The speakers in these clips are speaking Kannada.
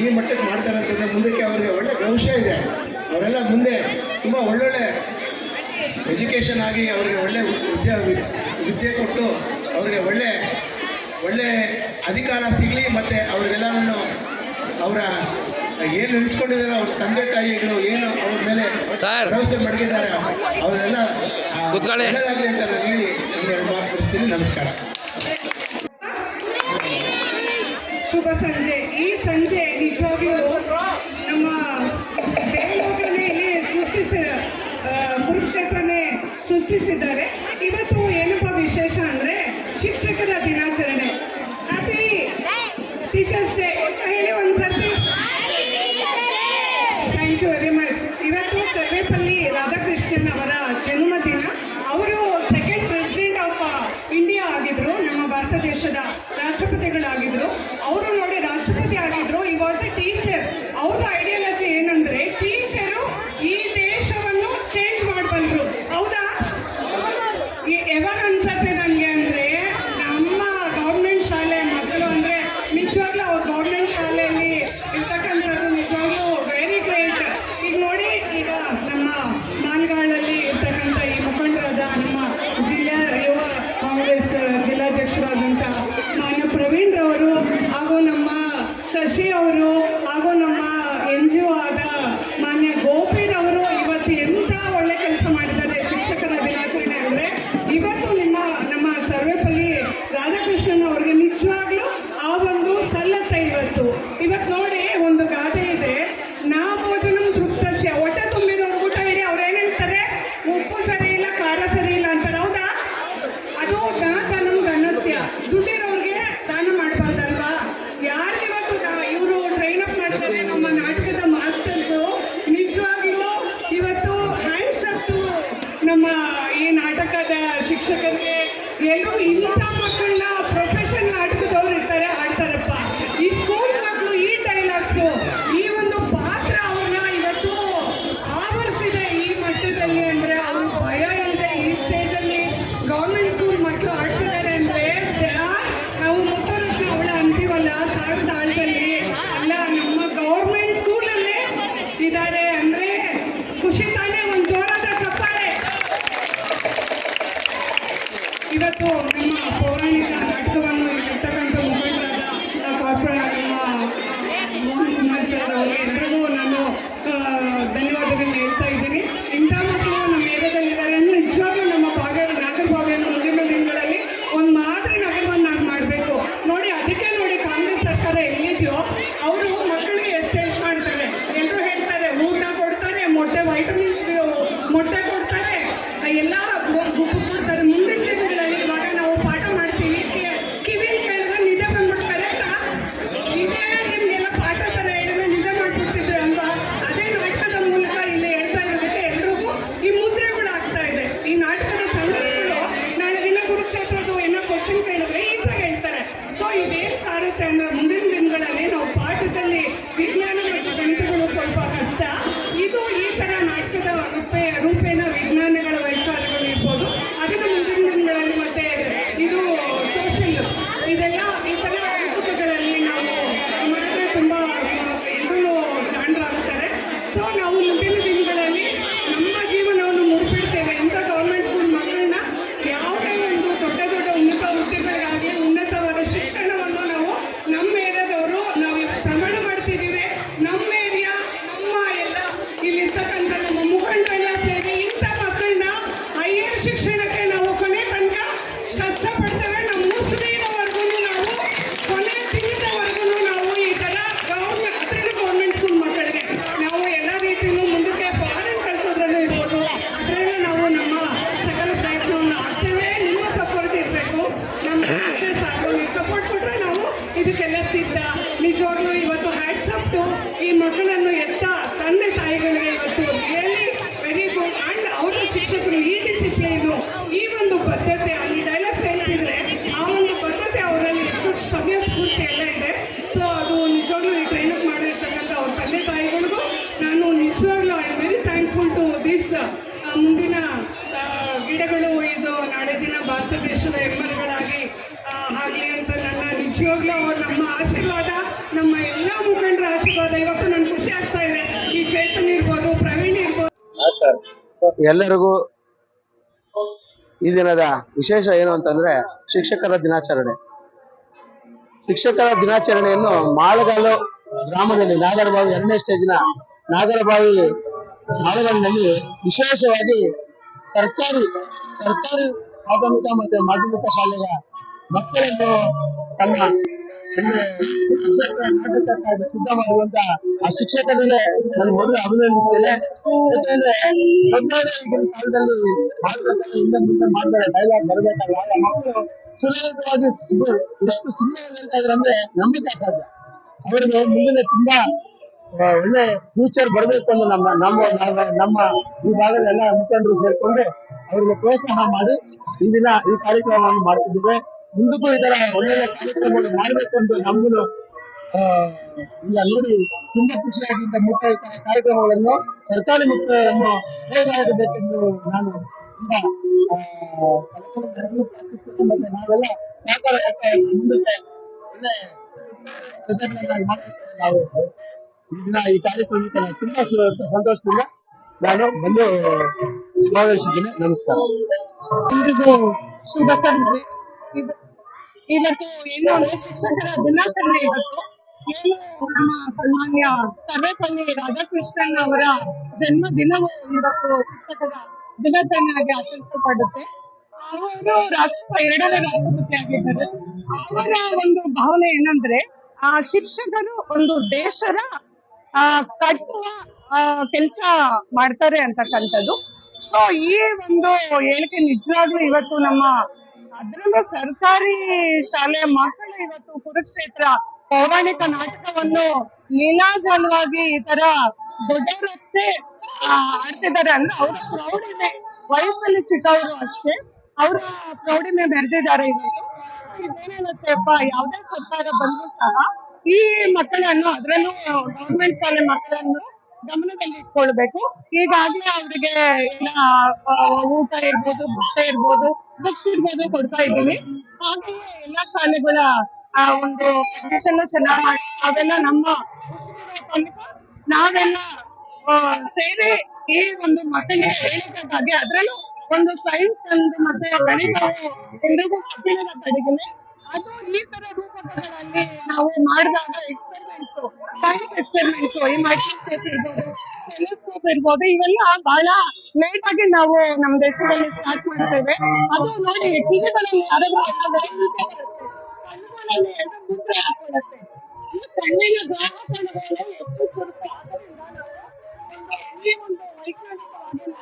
ಈ ಮಟ್ಟಕ್ಕೆ ಮಾಡ್ತಾರೆ ಅಂತಂದರೆ ಮುಂದಕ್ಕೆ ಅವ್ರಿಗೆ ಒಳ್ಳೆ ಭವಿಷ್ಯ ಇದೆ. ಅವರೆಲ್ಲ ಮುಂದೆ ತುಂಬ ಒಳ್ಳೊಳ್ಳೆ ಎಜುಕೇಷನ್ ಆಗಿ ಅವರಿಗೆ ಒಳ್ಳೆ ವಿದ್ಯೆ ವಿದ್ಯೆ ಕೊಟ್ಟು ಅವರಿಗೆ ಒಳ್ಳೆ ಒಳ್ಳೆ ಅಧಿಕಾರ ಸಿಗಲಿ ಮತ್ತು ಅವ್ರಿಗೆಲ್ಲರನ್ನು ಅವರ ಏನು ನೆನೆಸ್ಕೊಂಡಿದ್ದಾರೆ ಅವ್ರ ತಂದೆ ತಾಯಿಗಳು ಏನು ಅವ್ರ ಮೇಲೆ ಭರವಸೆ ಮಡಗಿದ್ದಾರೆ ಅವರೆಲ್ಲ ಒಳ್ಳೆಯದಾಗಲಿ ಅಂತ ಹೇಳಿ ಒಂದೆರಡು ಮಾತು ನಮಸ್ಕಾರ. ಶುಭ ಸಂಜೆ. ಕುರುಕ್ಷೇತ್ರನೆ ಸೃಷ್ಟಿಸಿದ್ದಾರೆ. ಇವತ್ತು ಏನಪ್ಪ ವಿಶೇಷ ಅಂದ್ರೆ ಶಿಕ್ಷಕರ ದಿನಾಚರಣೆ. ಹ್ಯಾಪಿ ಟೀಚರ್ಸ್ ಡೇ ಹೇಳಿ ಒಂದ್ಸರ್ತಿ. ಥ್ಯಾಂಕ್ ಯು ವೆರಿ ಮಚ್ ಇವತ್ತು ಸರ್ವೇಪಲ್ಲಿ ರಾಧಾಕೃಷ್ಣನ್ ಅವರ ಜನ್ಮದಿನ. ಅವರು ಸೆಕೆಂಡ್ ಪ್ರೆಸಿಡೆಂಟ್ ಆಫ್ ಇಂಡಿಯಾ ಆಗಿದ್ರು. ನಮ್ಮ ಭಾರತ ದೇಶದ ರಾಷ್ಟ್ರಪತಿಗಳಾಗಿದ್ದರು ಅವರು ಉಪ್ಪು ಸರಿ ಇಲ್ಲ ಖಾರ ಸರಿ ಇಲ್ಲ ಅಂತಾರೆ, ಹೌದಾ? ಅದು ದಾತ ನಮ್ಗೆ ಅನಸ್ಯ. ದುಡ್ಡಿರೋರಿಗೆ ದಾನ ಮಾಡಬಾರ್ದಲ್ವಾ? ಯಾರಿಗಿವತ್ತು ಇವರು ಟ್ರೈನ್ ಅಪ್ ಮಾಡ್ತಾರೆ ನಮ್ಮ ನಾಟಕದ ಮಾಸ್ಟರ್ಸು ನಿಜವಾಗ್ಲೂ ಇವತ್ತು ಹ್ಯಾಂಡ್ಸ್ ಅಪ್ಟು ನಮ್ಮ ಈ ನಾಟಕದ ಶಿಕ್ಷಕರಿಗೆ ಎಲ್ಲರೂ ಇಂಥ ಮಕ್ಕಳನ್ನ 哎。tendrá ಇಲ್ಲಿರ್ತಕ್ಕಂಥ ನಮ್ಮ ಮುಖಂಡರನ್ನ ಮುಖಂಡರ ಆಶೀರ್ವಾದ ಇವತ್ತು ನನ್ ಖುಷಿ ಆಗ್ತಾ ಇದೆ ಈ ಚೇತನ್ ಇರ್ಬೋದು ಪ್ರವೀಣ್ ಇರ್ಬೋದು. ಎಲ್ಲರಿಗೂ ಈ ದಿನದ ವಿಶೇಷ ಏನು ಅಂತಂದ್ರೆ ಶಿಕ್ಷಕರ ದಿನಾಚರಣೆ. ಶಿಕ್ಷಕರ ದಿನಾಚರಣೆಯನ್ನು ಮಾಳಗಾಲು ಗ್ರಾಮದಲ್ಲಿ ನಾಗರಬಾವಿ ಎರಡನೇ ಸ್ಟೇಜಿನ ನಾಗರಬಾವಿ ಮಾಳಗಾಲಿನಲ್ಲಿ ವಿಶೇಷವಾಗಿ ಸರ್ಕಾರಿ ಸರ್ಕಾರಿ ಪ್ರಾಥಮಿಕ ಮತ್ತು ಮಾಧ್ಯಮಿಕ ಶಾಲೆಯ ಮಕ್ಕಳನ್ನು ತಮ್ಮ ಸಿದ್ಧ ಮಾಡುವಂತ ಆ ಶಿಕ್ಷಕರಿಗೆ ನಾನು ಮೊದಲು ಅಭಿನಂದಿಸ್ತೇನೆ. ಯಾಕಂದ್ರೆ ಈಗಿನ ಕಾಲದಲ್ಲಿ ಮಾಡ್ಬೇಕಾದ್ರೆ ಹಿಂದೆ ಮುಂದೆ ಮಾಡ್ತಾರೆ ಡೈಲಾಗ್ ಬರಬೇಕಲ್ಲ ಆ ಮಕ್ಕಳು ಸುಲಭವಾಗಿ ಎಷ್ಟು ಸುಮ್ಮನೆ ಹೇಳ್ತಾ ಇದ್ರೆ ಅಂದ್ರೆ ನಂಬಿಕೆ ಸಾಧ್ಯ. ಅವರಿಗೆ ಮುಂದಿನ ತುಂಬಾ ಒಳ್ಳೆ ಫ್ಯೂಚರ್ ಬರಬೇಕು ಅಂತ ನಮ್ಮ ನಮ್ಮ ನಮ್ಮ ಈ ಭಾಗದ ಎಲ್ಲ ಮುಖಂಡರು ಸೇರ್ಕೊಂಡು ಅವರಿಗೆ ಪ್ರೋತ್ಸಾಹ ಮಾಡಿ ಇಂದಿನ ಈ ಕಾರ್ಯಕ್ರಮವನ್ನು ಮಾಡ್ತಿದ್ದೇವೆ. ಮುಂದಕ್ಕೂ ಈ ಒಳ್ಳೆಯ ಕಾರ್ಯಕ್ರಮಗಳು ಮಾಡಬೇಕು ಅಂತ ನಮಗೂ ಈಗ ನೋಡಿ, ತುಂಬಾ ಖುಷಿಯಾಗಿದ್ದ ತರ ಕಾರ್ಯಕ್ರಮಗಳನ್ನು, ಸರ್ಕಾರಿ ಮುಖ್ಯವನ್ನು ಹೇಗಾಗಬೇಕೆಂದು ನಾನು ತುಂಬಾ ನಾವೆಲ್ಲ ಮುಂದಕ್ಕೆ ನಾವು ಈ ಈ ಕಾರ್ಯಕ್ರಮಕ್ಕೆ ತುಂಬಾ ಸಂತೋಷದಿಂದ ನಾನು ಬಂದು ನಮಸ್ಕಾರ. ಎಲ್ರಿಗೂ ಶುಭ ಸಂಜೆ. ಇವತ್ತು ಏನು ಅಂದ್ರೆ ಶಿಕ್ಷಕರ ದಿನಾಚರಣೆ ಇವತ್ತು. ಏನು ನಮ್ಮ ಸನ್ಮಾನ್ಯ ಸರ್ವೇಪಲ್ಲಿ ರಾಧಾಕೃಷ್ಣನ್ ಅವರ ಜನ್ಮ ದಿನವೂ ಇವತ್ತು ಶಿಕ್ಷಕರ ದಿನಾಚರಣೆಯಾಗಿ ಆಚರಿಸಲ್ಪಡುತ್ತೆ. ಅವರು ರಾಷ್ಟ್ರ ಎರಡನೇ ರಾಷ್ಟ್ರಪತಿ ಆಗಿದ್ದಾರೆ. ಅವರ ಒಂದು ಭಾವನೆ ಏನಂದ್ರೆ, ಆ ಶಿಕ್ಷಕರು ಒಂದು ದೇಶದ, ಆ, ಕಟ್ಟುವ ಕೆಲಸ ಮಾಡ್ತಾರೆ ಅಂತಕ್ಕಂಥದ್ದು. ಸೊ ಈ ಒಂದು ಹೇಳಿಕೆ ನಿಜವಾಗ್ಲೂ ಇವತ್ತು ನಮ್ಮ ಅದರಲ್ಲೂ ಸರ್ಕಾರಿ ಶಾಲೆ ಮಕ್ಕಳು ಇವತ್ತು ಕುರುಕ್ಷೇತ್ರ, ಪೌರಾಣಿಕ ನಾಟಕವನ್ನು ಲೀಲಾಜಾಲವಾಗಿ ಈ ತರ ದೊಡ್ಡವರಷ್ಟೇ ಆಡ್ತಿದ್ದಾರೆ. ಅಂದ್ರೆ ಅವರ ಪ್ರೌಢಿಮೆ, ವಯಸ್ಸಲ್ಲಿ ಚಿಕ್ಕವರು ಅಷ್ಟೇ, ಅವರ ಪ್ರೌಢಿಮೆ ಬೆರೆದಿದ್ದಾರೆ ಇವತ್ತು So ಇದೇನೇನತ್ತೆಪ್ಪ ಯಾವುದೇ ಸರ್ಕಾರ ಬಂದ್ರೂ ಸಹ ಈ ಮಕ್ಕಳನ್ನು, ಅದರಲ್ಲೂ ಗೌರ್ಮೆಂಟ್ ಶಾಲೆ ಮಕ್ಕಳನ್ನು ಗಮನದಲ್ಲಿ ಇಟ್ಕೊಳ್ಬೇಕು. ಈಗಾಗ್ಲೇ ಅವ್ರಿಗೆ ಊಟ ಇರ್ಬೋದು ಬಟ್ಟೆ ಇರ್ಬೋದು ಬುಕ್ಸ್ ಇರ್ಬೋದು ಕೊಡ್ತಾ ಇದ್ದೀವಿ ಹಾಗೆಯೇ ಎಲ್ಲಾ ಶಾಲೆಗಳ ಒಂದು ಕಂಡೀಷನ್ ಚೆನ್ನಾಗಿ ಮಾಡಿ ಅವೆಲ್ಲ ನಮ್ಮ ನಾವೆಲ್ಲ ಸೇರಿ ಈ ಒಂದು ಮಕ್ಕಳಿಗೆ ಹೇಳಿಕೆಗಾಗಿ ಅದ್ರಲ್ಲೂ ಒಂದು ಸೈನ್ಸ್ ಅಂಡ್ ಮತ್ತೆ ಗಣಿತ ಎಲ್ರಿಗೂ ಕಬ್ಬಿಣದ ಕಡೆಗೆ ಅದು ಈ ತರ ರೂಪಕಗಳಲ್ಲಿ ನಾವು ಮಾಡಿದಾಗ ಎಕ್ಸ್ಪೆರಿಮೆಂಟ್ಸ್ ಸೈನ್ಸ್ ಎಕ್ಸ್ಪೆರಿಮೆಂಟ್ಸ್ ಈ ಮೈಕ್ರೋಸ್ಕೋಪ್ ಇರ್ಬೋದು ಟೆಲಿಸ್ಕೋಪ್ ಇರ್ಬೋದು, ಇವೆಲ್ಲ ಬಹಳ ಲೇಟ್ ಆಗಿ ನಾವು ನಮ್ಮ ದೇಶದಲ್ಲಿ ಸ್ಟಾರ್ಟ್ ಮಾಡ್ತೇವೆ. ಅದು ನೋಡಿ ಟಿವಿಗಳಲ್ಲಿ ಯಾರಾದ್ರೂ ಮುದ್ರೆ ಹಾಕೊಳ್ಳುತ್ತೆ ಕಣ್ಣಿನ ಗ್ರಾಹಕಗಳು ಹೆಚ್ಚು ಚುರುಕು ಆದ್ದರಿಂದ ನಾವು ಒಂದು ವೈಜ್ಞಾನಿಕವಾಗಿ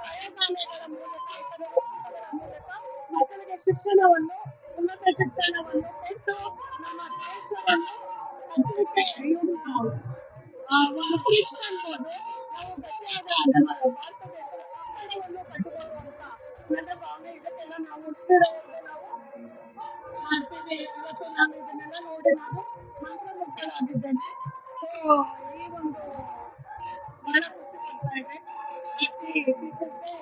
ಪ್ರಯೋಗಾಲಯಗಳ ಮೂಲಕ ಶಿಕ್ಷಣವನ್ನು, ಉನ್ನತ ಶಿಕ್ಷಣವನ್ನು ಕೊಟ್ಟು ನಮ್ಮ ದೇಶವನ್ನು ಒಂದು ಪರೀಕ್ಷೆ ಅನ್ಬೋದು ನಾವು ಗಟ್ಟಿಯಾದ ನಮ್ಮ ಭಾರತ ದೇಶದ ಕಟ್ಟಡವನ್ನು ಕಟ್ಟಬಹುದು ಅಂತ ನನ್ನ ಭಾವನೆ, ಇದಕ್ಕೆಲ್ಲ ನಾವು ಉಳಿಸ್ತಿರೋದು ನಾವು ಮಾಡ್ತೇವೆ. ಇವತ್ತು ನಾನು ಇದನ್ನೆಲ್ಲ ನೋಡಿ ನಾನು ಮಂತ್ರಮುಗ್ಧಳಾಗಿದ್ದೇನೆ. ಸೊ ಈ ಒಂದು ಬಹಳ ಖುಷಿ ಆಗ್ತಾ ಇದೆ. ಟೀಚರ್ಸ್ಗೆ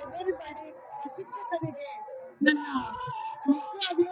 ಶಿಕ್ಷಕರಿಗೆ ನನ್ನ ನಿಜವಾಗ್ಲೂ